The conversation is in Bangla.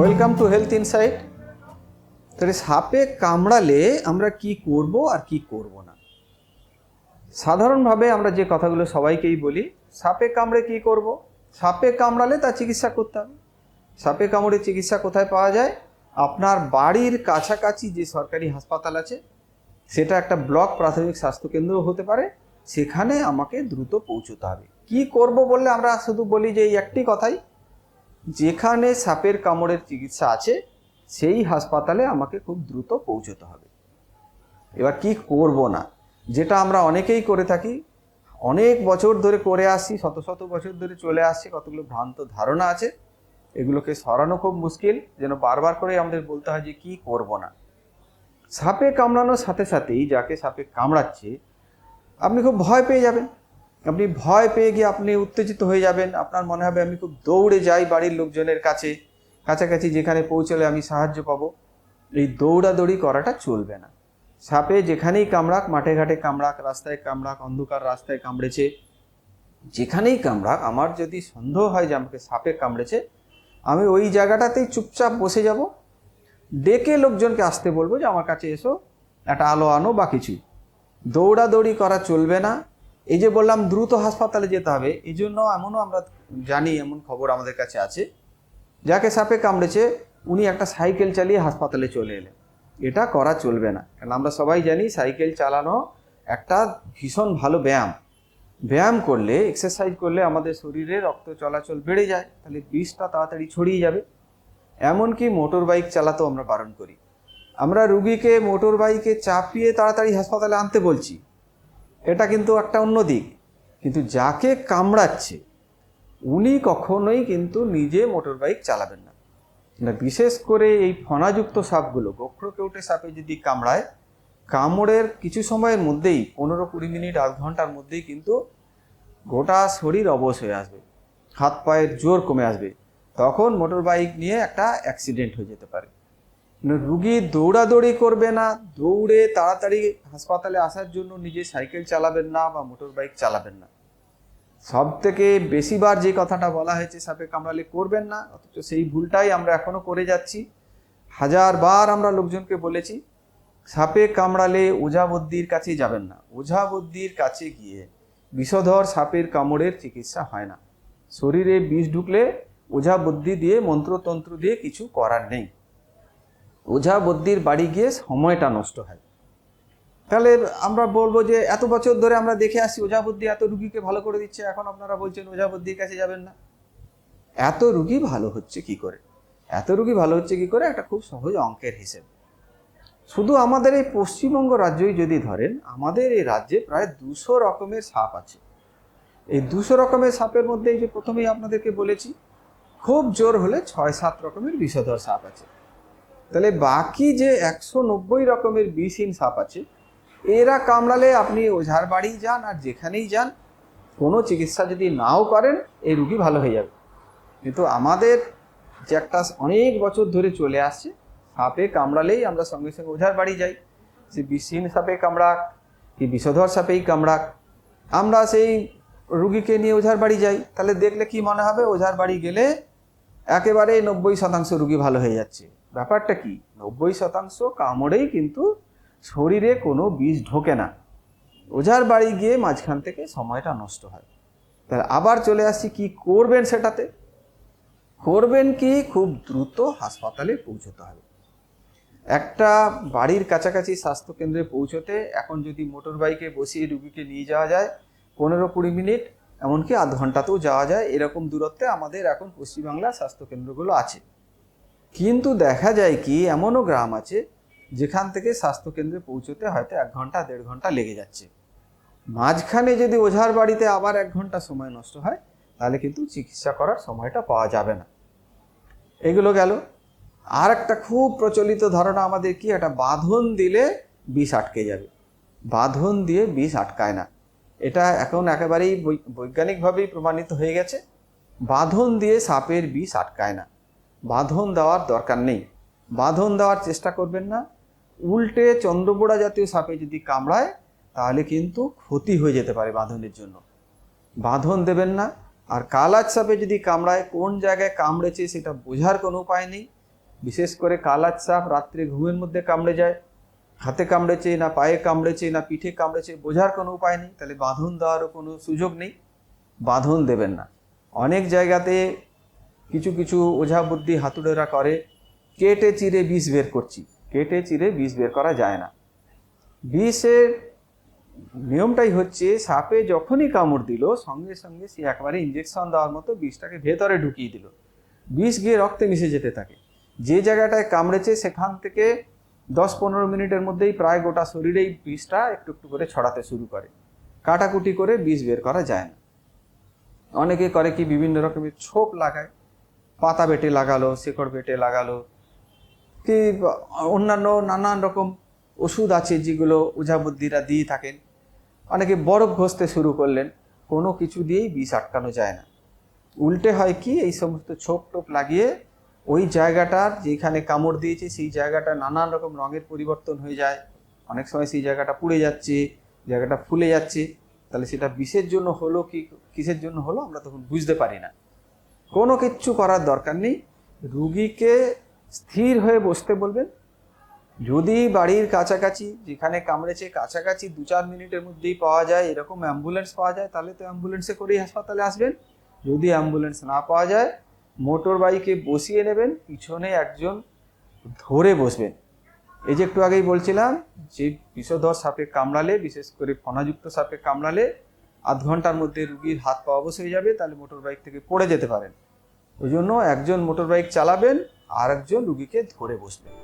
ওয়েলকাম টু হেলথ ইনসাইট তাহলে সাপে কামড়ালে আমরা কি করব আর কি করব না? সাধারণভাবে আমরা যে কথাগুলো সবাইকেই বলি, সাপে কামড়ে কি করব? সাপে কামড়ালে তার চিকিৎসা করতে হবে। সাপে কামড়ে চিকিৎসা কোথায় পাওয়া যায়? আপনার বাড়ির কাছাকাছি যে সরকারি হাসপাতাল আছে, সেটা একটা ব্লক প্রাথমিক স্বাস্থ্যকেন্দ্র হতে পারে। সেখানে আমাকে দ্রুত পৌঁছতে হবে। কি করব বললে আমরা শুধু বলি যে এই একটি কথাই যেখানে সাপের কামড়ের চিকিৎসা আছে, সেই হাসপাতালে আমাকে খুব দ্রুত পৌঁছতে হবে। এবার কি করব না? যেটা আমরা অনেকেই করে থাকি, অনেক বছর ধরে করে আসছি শত শত বছর ধরে চলে আসছে, কতগুলো ভ্রান্ত ধারণা আছে, এগুলোকে সরানো খুব মুশকিল, যেন বারবার করে আমাদের বলতে হয় যে কি করব না। সাপে কামড়ানোর সাথে সাথেই যাকে সাপে কামড়াচ্ছে, আপনি খুব ভয় পেয়ে যাবেন। আপনি ভয় পেয়ে গিয়ে আপনি উত্তেজিত হয়ে যাবেন। আপনার মনে হবে, আমি খুব দৌড়ে যাই বাড়ির লোকজনের কাছে। কাছাকাছি যেখানে পৌঁছলে আমি সাহায্য পাবো। এই দৌড়াদৌড়ি করাটা চলবে না। সাপে যেখানেই কামড়াক, মাঠে ঘাটে কামড়াক, রাস্তায় কামড়াক, অন্ধকার রাস্তায় কামড়েছে, যেখানেই কামড়াক, আমার যদি সন্দেহ হয় যে আমাকে সাপে কামড়েছে, আমি ওই জায়গাটাতেই চুপচাপ বসে যাব। ডেকে লোকজনকে আসতে বলব যে, আমার কাছে এসো, একটা আলো আনো বা কিছু দৌড়াদৌড়ি করা চলবে না। এই যে বললাম দ্রুত হাসপাতালে যেতে হবে এই জন্য এমনও আমরা জানি, এমন খবর আমাদের কাছে আছে। যাকে সাপে কামড়েছে, উনি একটা সাইকেল চালিয়ে হাসপাতালে চলে এলেন। এটা করা চলবে না। কারণ আমরা সবাই জানি, সাইকেল চালানো একটা ভীষণ ভালো ব্যায়াম। ব্যায়াম করলে এক্সারসাইজ করলে আমাদের শরীরে রক্ত চলাচল বেড়ে যায়, তাহলে বিষটা তাড়াতাড়ি ছড়িয়ে যাবে। এমনকি মোটর বাইক চালাতেও আমরা বারণ করি। আমরা রুগীকে মোটর বাইকে চাপিয়ে তাড়াতাড়ি হাসপাতালে আনতে বলছি। এটা কিন্তু একটা অন্য দিক। কিন্তু যাকে কামড়াচ্ছে, উনি কখনোই কিন্তু নিজে মোটর বাইক চালাবেন না। বিশেষ করে এই ফণাযুক্ত সাপগুলো, গোখরকেউটে সাপে যদি কামড়ায়, কামড়ের কিছু সময়ের মধ্যেই, পনেরো কুড়ি মিনিট, আধ ঘণ্টার মধ্যেই কিন্তু গোটা শরীর অবশ হয়ে আসবে, হাত পায়ের জোর কমে আসবে। তখন মোটর বাইক নিয়ে একটা অ্যাক্সিডেন্ট হয়ে যেতে পারে। রুগী দৌড়াদৌড়ি করবে না, দৌড়ে তাড়াতাড়ি হাসপাতালে আসার জন্য নিজে সাইকেল চালাবেন না বা মোটর বাইক চালাবেন না। সব থেকে বেশিবার যে কথাটা বলা হয়েছে, সাপে কামড়ালে করবেন না, অথচ সেই ভুলটাই আমরা এখনও করে যাচ্ছি। হাজারবার আমরা লোকজনকে বলেছি, সাপে কামড়ালে ওঝাবদ্দির কাছে যাবেন না। ওঝাবদ্দির কাছে গিয়ে বিষধর সাপের কামড়ের চিকিৎসা হয় না। শরীরে বিষ ঢুকলে ওঝাবদ্দি দিয়ে, মন্ত্রতন্ত্র দিয়ে কিছু করার নেই। ওঝা বদ্যির বাড়ি গিয়ে সময়টা নষ্ট হয়। তাহলে আমরা বলব যে এত বছর ধরে আমরা দেখে আসছি ওঝা এত রুগীকে ভালো করে দিচ্ছে, এখন আপনারা বলছেন ওঝা বুদ্ধির কাছে যাবেন না। এত রুগী ভালো হচ্ছে কি করে? এত রুগী ভালো হচ্ছে কি করে? একটা খুব সহজ অঙ্কের হিসেব। শুধু আমাদের এই পশ্চিমবঙ্গ রাজ্যই যদি ধরেন, আমাদের এই রাজ্যে প্রায় দুশো রকমের সাপ আছে। এই দুশো রকমের সাপের মধ্যে এই যে প্রথমেই আপনাদেরকে বলেছি, খুব জোর হলে ছয় সাত রকমের বিষধর সাপ আছে। তাহলে বাকি যে একশো নব্বই রকমের বিষহীন সাপ আছে, এরা কামড়ালে আপনি ওঝার বাড়ি যান আর যেখানেই যান, কোনো চিকিৎসা যদি নাও করেন, এই রুগী ভালো হয়ে যাবে। কিন্তু আমাদের যে একটা অনেক বছর ধরে চলে আসছে, সাপে কামড়ালেই আমরা সঙ্গে সঙ্গে ওঝার বাড়ি যাই। সে বিষহীন সাপে কামড়াক, কি বিষধর সাপেই কামড়াক, আমরা সেই রুগীকে নিয়ে ওঝার বাড়ি যাই। তাহলে দেখলে কি মনে হবে, ওঝার বাড়ি গেলে একেবারে নব্বই শতাংশ রুগী ভালো হয়ে যাচ্ছে। ব্যাপারটা কি? নব্বই শতাংশ কামড়েই কিন্তু শরীরে কোনো বিষ ঢোকে না। ওঝার বাড়ি গিয়ে মাঝখান থেকে সময়টা নষ্ট হয়। তাহলে আবার চলে আসছি, কি করবেন সেটাতে? করবেন কি? খুব দ্রুত হাসপাতালে পৌঁছতে হবে। একটা বাড়ির কাছাকাছি স্বাস্থ্যকেন্দ্রে পৌঁছতে এখন যদি মোটর বাইকে বসিয়ে রুগীকে নিয়ে যাওয়া যায়, পনেরো কুড়ি মিনিট, এমনকি আধ ঘন্টাতেও যাওয়া যায়, এরকম দূরত্বে আমাদের এখন পশ্চিমবাংলার স্বাস্থ্যকেন্দ্রগুলো আছে। কিন্তু দেখা যায় কি, এমনও গ্রাম আছে যেখান থেকে স্বাস্থ্যকেন্দ্রে পৌঁছতে হয়তো এক ঘণ্টা, দেড় ঘণ্টা লেগে যাচ্ছে। মাঝখানে যদি ওঝার বাড়িতে আবার এক ঘণ্টা সময় নষ্ট হয়, তাহলে কিন্তু চিকিৎসা করার সময়টা পাওয়া যাবে না। এগুলো গেল। আর একটা খুব প্রচলিত ধারণা আমাদের কি, একটা বাঁধন দিলে বিষ আটকে যাবে। বাঁধন দিয়ে বিষ আটকায় না। এটা এখন একেবারেই বৈজ্ঞানিকভাবেই প্রমাণিত হয়ে গেছে। বাঁধন দিয়ে সাপের বিষ আটকায় না। বাঁধন দেওয়ার দরকার নেই। বাঁধন দেওয়ার চেষ্টা করবেন না। উল্টে চন্দ্রবোড়া জাতীয় সাপে যদি কামড়ায়, তাহলে কিন্তু ক্ষতি হয়ে যেতে পারে বাঁধনের জন্য। বাঁধন দেবেন না। আর কালাজ সাপে যদি কামড়ায়, কোন জায়গায় কামড়েছে সেটা বোঝার কোনো উপায় নেই। বিশেষ করে কালার সাপ রাত্রে ঘুমের মধ্যে কামড়ে যায়। হাতে কামড়েছে না পায়ে কামড়েছে না পিঠে কামড়েছে, বোঝার কোনো উপায় নেই। তাহলে বাঁধন দেওয়ারও কোনো সুযোগ নেই। বাঁধন দেবেন না। অনেক জায়গাতে কিছু কিছু ওঝা বুদ্ধি হাতুড়েরা করে, কেটে চিরে বিষ বের করছি। কেটে চিরে বিষ বের করা যায় না। বিষের নিয়মটাই হচ্ছে, সাপে যখনই কামড় দিল, সঙ্গে সঙ্গে সে একবারে ইঞ্জেকশন দেওয়ার মতো বিষটাকে ভেতরে ঢুকিয়ে দিল। বিষ গিয়ে রক্তে মিশে যেতে থাকে। যে জায়গাটায় কামড়েছে, সেখান থেকে দশ পনেরো মিনিটের মধ্যেই প্রায় গোটা শরীরেই বিষটা একটু একটু করে ছড়াতে শুরু করে। কাটাকুটি করে বিষ বের করা যায় না। অনেকে করে কি বিভিন্ন রকমের ছোপ লাগায়। পাতা বেটে লাগালো, শেকড় বেটে লাগালো। কি অন্যান্য নানান রকম ওষুধ আছে যেগুলো ওঝাবুদ্ধিরা দিয়ে থাকেন। অনেকে বরফ ঘষতে শুরু করলেন, কোনো কিছু দিয়েই বিষ আটকানো যায় না। উল্টে হয় কি, এই সমস্ত ছোপ টোপ লাগিয়ে ওই জায়গাটার যেখানে কামড় দিয়েছে, সেই জায়গাটা নানান রকম রঙের পরিবর্তন হয়ে যায়। অনেক সময় সেই জায়গাটা পুড়ে যাচ্ছে, জায়গাটা ফুলে যাচ্ছে। তাহলে সেটা বিষের জন্য হলো কি, কিসের জন্য হলো আমরা তখন বুঝতে পারি না। কোনো কিচ্ছু করার দরকার নেই। রুগীকে স্থির হয়ে বসতে বলবেন। যদি বাড়ির কাছাকাছি, যেখানে কামড়েছে কাছাকাছি দু চার মিনিটের মধ্যেই পাওয়া যায়, এরকম অ্যাম্বুলেন্স পাওয়া যায়, তাহলে তো অ্যাম্বুলেন্সে করেই হাসপাতালে আসবেন। যদি অ্যাম্বুলেন্স না পাওয়া যায় মোটর বাইকে বসিয়ে নেবেন, পিছনে একজন ধরে বসবেন। এই যে একটু আগেই বলছিলাম যে বিষধর সাপে কামড়ালে, বিশেষ করে ফনাযুক্ত সাপে কামড়ালে আধ ঘণ্টার মধ্যে রুগীর হাত পা অবশ্য হয়ে যাবে, তাহলে মোটর বাইক থেকে পড়ে যেতে পারেন। ওই জন্য একজন মোটর বাইক চালাবেন আর একজন রুগীকে ধরে বসবেন।